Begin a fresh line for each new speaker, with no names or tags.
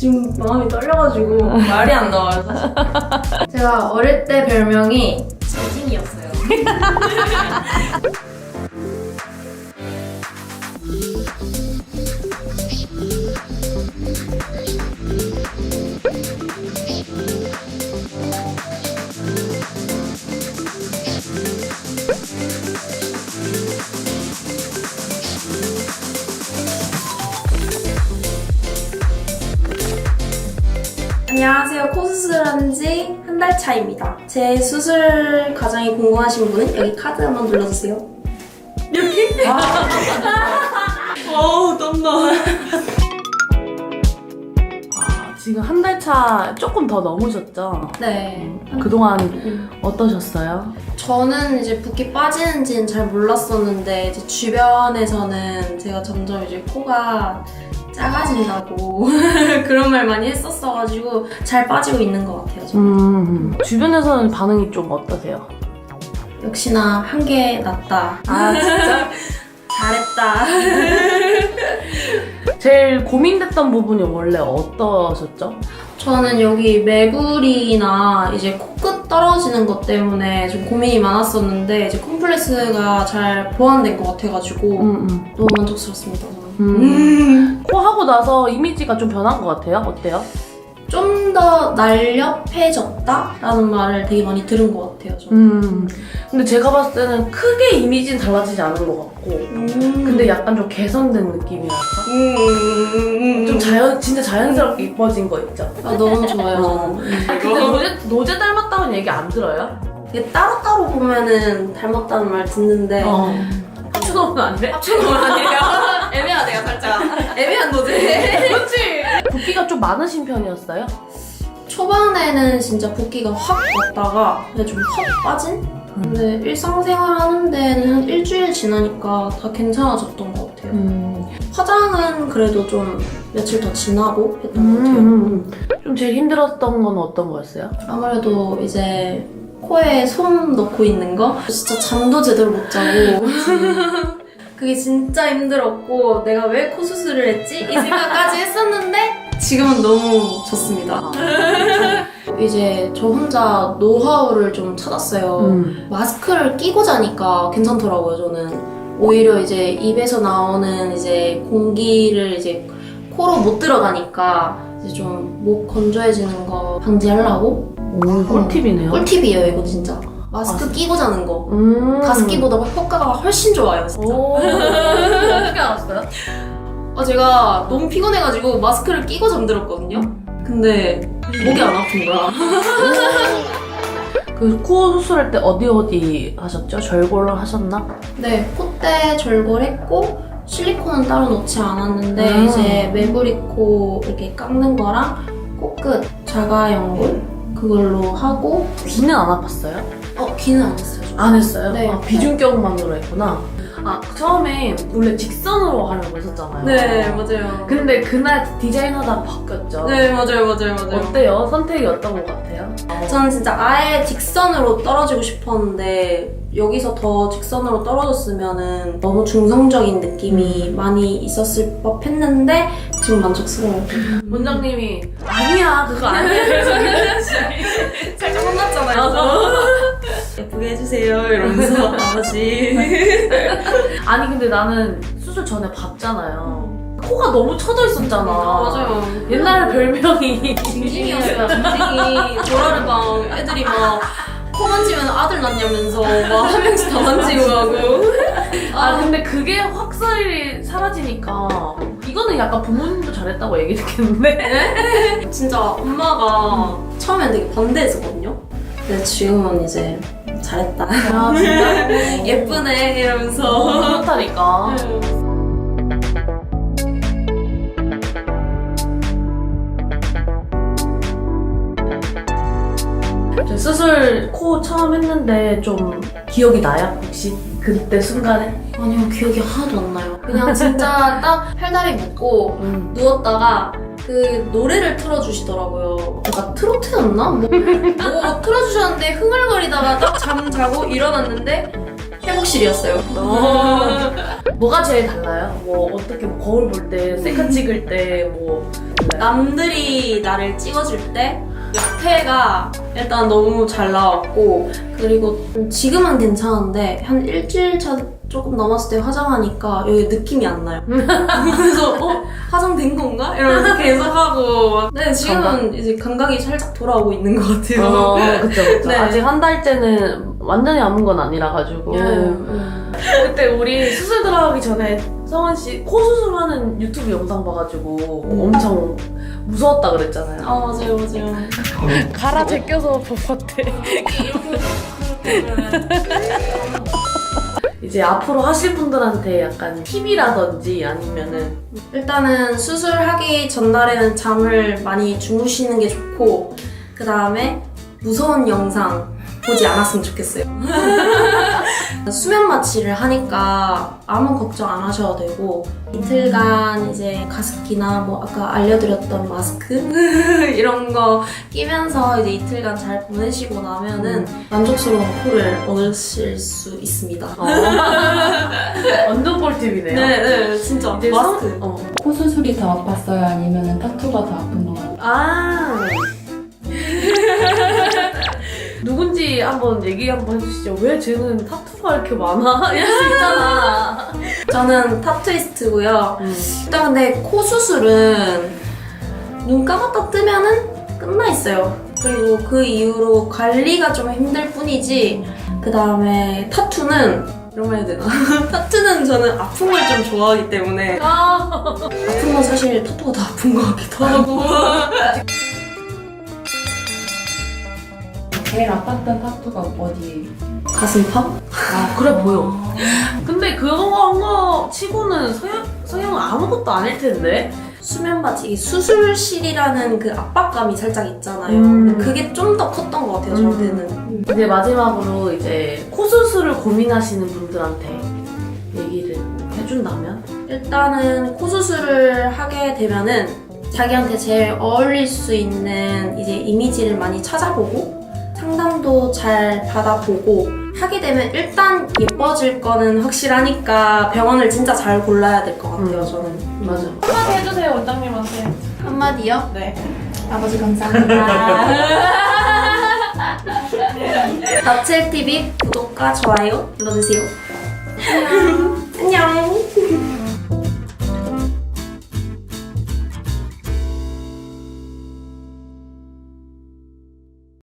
지금 마음이 떨려가지고 말이 안 나와요 사실. 제가 어릴 때 별명이 재진이었어요. 안녕하세요. 코 수술한 지 한 달 차입니다. 제 수술 과정이 궁금하신 분은 여기 카드 한번 눌러주세요. 여기? 어우, 땀나.
아, 지금 한 달 차 조금 더 넘으셨죠?
네.
그동안
음.
어떠셨어요?
저는 이제 붓기 빠지는지는 잘 몰랐었는데 이제 주변에서는 제가 점점 이제 코가 작아진다고 그런 말 많이 했었어가지고 잘 빠지고 있는 것 같아요. 저는.
음, 주변에서는 반응이 좀 어떠세요?
역시나 한개 낫다.
아, 진짜?
잘했다.
제일 고민됐던 부분이 원래 어떠셨죠?
저는 여기 매부리나 이제 코끝 떨어지는 것 때문에 좀 고민이 많았었는데 이제 콤플렉스가 잘 보완된 것 같아가지고
음, 음.
너무 만족스럽습니다. 저는.
음. 나서 이미지가 좀 변한 것 같아요? 어때요?
좀 더 날렵해졌다라는 말을 되게 많이 들은 것 같아요. 저는.
음. 근데 제가 봤을 때는 크게 이미지는 달라지지 않은 것 같고 근데 약간 좀 개선된 느낌이랄까?
음.
좀 자연, 진짜 자연스럽게 이뻐진 거 있죠?
아, 너무 좋아요.
어.
저는.
근데 노제, 노제 닮았다는 얘기 안 들어요?
이게 따로따로 보면은 닮았다는 말 듣는데
어. 합쳐놓으면 안 돼?
합쳐놓으면 아니에요. 애매하네요,
많으신 편이었어요?
초반에는 진짜 붓기가 확 왔다가 좀 확 빠진? 근데 일상생활 하는 데는 한 일주일 지나니까 다 괜찮아졌던 것 같아요.
음.
화장은 그래도 좀 며칠 더 지나고 했던 것
음,
같아요.
음. 좀 제일 힘들었던 건 어떤 거였어요?
아무래도 이제 코에 손 넣고 있는 거 진짜 잠도 제대로 못 자고 그게 진짜 힘들었고 내가 왜 코 수술을 했지? 이 생각까지 했었는데 지금은 너무 좋습니다. 이제 저 혼자 노하우를 좀 찾았어요.
음.
마스크를 끼고 자니까 괜찮더라고요, 저는. 오히려 이제 입에서 나오는 이제 공기를 이제 코로 못 들어가니까 이제 좀 목 건조해지는 거 방지하려고
오, 꿀팁이네요.
꿀팁이에요, 이거 진짜. 마스크
아,
끼고 자는 거.
음.
가습기보다 효과가 훨씬 좋아요, 진짜.
오. 어떻게 알았어요?
아, 제가 너무 피곤해가지고 마스크를 끼고 잠들었거든요? 근데 목이 안 아픈 거야.
그 코 수술할 때 어디 어디 하셨죠? 절골을 하셨나?
네, 콧대 절골했고 실리콘은 따로 넣지 않았는데
음.
이제 매부리코 이렇게 깎는 거랑 코끝 자가연골 그걸로 하고
귀는 안 아팠어요?
어 귀는 안 했어요. 저.
안 했어요?
네.
아, 비중격만으로 했구나. 아, 처음에 원래 직선으로 하려고 했었잖아요.
네 맞아요.
근데 그날 디자인하다 바뀌었죠.
네 맞아요 맞아요 맞아요.
어때요? 선택이 어떤 것 같아요?
저는 진짜 아예 직선으로 떨어지고 싶었는데 여기서 더 직선으로 떨어졌으면은 너무 중성적인 느낌이 많이 있었을 법했는데 지금 만족스러워요.
원장님이 아니야 그거 아니야
살짝 혼났잖아요. 예쁘게 해주세요 이러면서 아버지.
아니 근데 나는 수술 전에 봤잖아요. 코가 너무 쳐져 있었잖아.
맞아요.
옛날에 별명이
징징이었어요. 징징이 도라르 방 애들이 막 코 만지면 아들 낳냐면서 막 한 명씩 다 만지고 가고.
아 근데 그게 확실히 사라지니까 이거는 약간 부모님도 잘했다고 얘기 듣겠는데
진짜 엄마가 처음엔 되게 반대했었거든요. 근데 지금은 이제 잘했다.
아 진짜
예쁘네 이러면서.
어, 그렇다니까 저 수술 코 처음 했는데 좀 기억이 나요 혹시 그때 순간에?
아니요 기억이 하나도 안 나요. 그냥 진짜 딱 팔다리 묶고
음.
누웠다가 그 노래를 틀어주시더라고요. 약간 트로트였나? 뭐, 뭐 틀어주셨는데 흥얼거리다가 딱 잠 자고 일어났는데 회복실이었어요.
뭐가 제일 달라요? 뭐 어떻게 뭐 거울 볼 때, 셀카 찍을 때, 뭐
남들이 나를 찍어줄 때 옆에가 일단 너무 잘 나왔고 그리고 지금은 괜찮은데 한 일주일 차 조금 넘었을 때 화장하니까 여기 느낌이 안 나요. 그래서 어 화장된 건가 이러면서 계속 하고 막. 네 지금은
감각?
이제 감각이 살짝 돌아오고 있는 것 같아요.
어, 그쵸, 그쵸.
네.
아직 한 달째는 완전히 아문 건 아니라 가지고.
음.
그때 우리 수술 들어가기 전에 성원 씨코 수술하는 유튜브 영상 봐가지고 엄청 무서웠다 그랬잖아요.
아 맞아요 맞아요.
갈아 제껴서 벗었대. 이제 앞으로 하실 분들한테 약간 팁이라든지 아니면은
일단은 수술하기 전날에는 잠을 많이 주무시는 게 좋고 그 다음에 무서운 영상 보지 않았으면 좋겠어요. 수면 마취를 하니까 아무 걱정 안 하셔도 되고 이틀간 이제 가습기나 뭐 아까 알려드렸던 마스크 이런 거 끼면서 이제 이틀간 잘 보내시고 나면은 만족스러운 코를 얻으실 수 있습니다.
어. 완전 꿀팁이네요.
네, 네, 진짜
이제
마스크.
성- 어.
코 수술이 더 아팠어요? 아니면 타투가 더 아픈 건가요?
아. 누군지 한번 얘기 한번 해주시죠. 왜 쟤는 타투가 이렇게 많아? 이럴 수 있잖아.
저는 타투이스트고요.
음.
일단 근데 코 수술은 눈 감았다 뜨면은 끝나 있어요. 그리고 그 이후로 관리가 좀 힘들 뿐이지 그 다음에 타투는 이런 말 해야 되나? 타투는 저는 아픈 걸 좀 좋아하기 때문에
아.
아픈 건 사실 타투가 더 아픈 것 같기도 하고
제일 아팠던 타투가 어디?
가슴팍?
아, 그래 보여. 근데 그거 한 거 치고는 서영, 서영은 아무것도 아닐 텐데?
수면 바지 이 수술실이라는 그 압박감이 살짝 있잖아요.
음.
그게 좀 더 컸던 것 같아요 저한테는.
이제 마지막으로 이제 코 수술을 고민하시는 분들한테 얘기를 해준다면?
일단은 코 수술을 하게 되면은 자기한테 제일 어울릴 수 있는 이제 이미지를 많이 찾아보고 잘 받아보고 하게 되면 일단 예뻐질 거는 확실하니까 병원을 진짜 잘 골라야 될 것 같아요
음.
저는
맞아. 한마디 해주세요, 원장님한테.
한마디요?
네.
아버지 감사합니다 더첼TV 구독과 좋아요 눌러주세요 안녕 안녕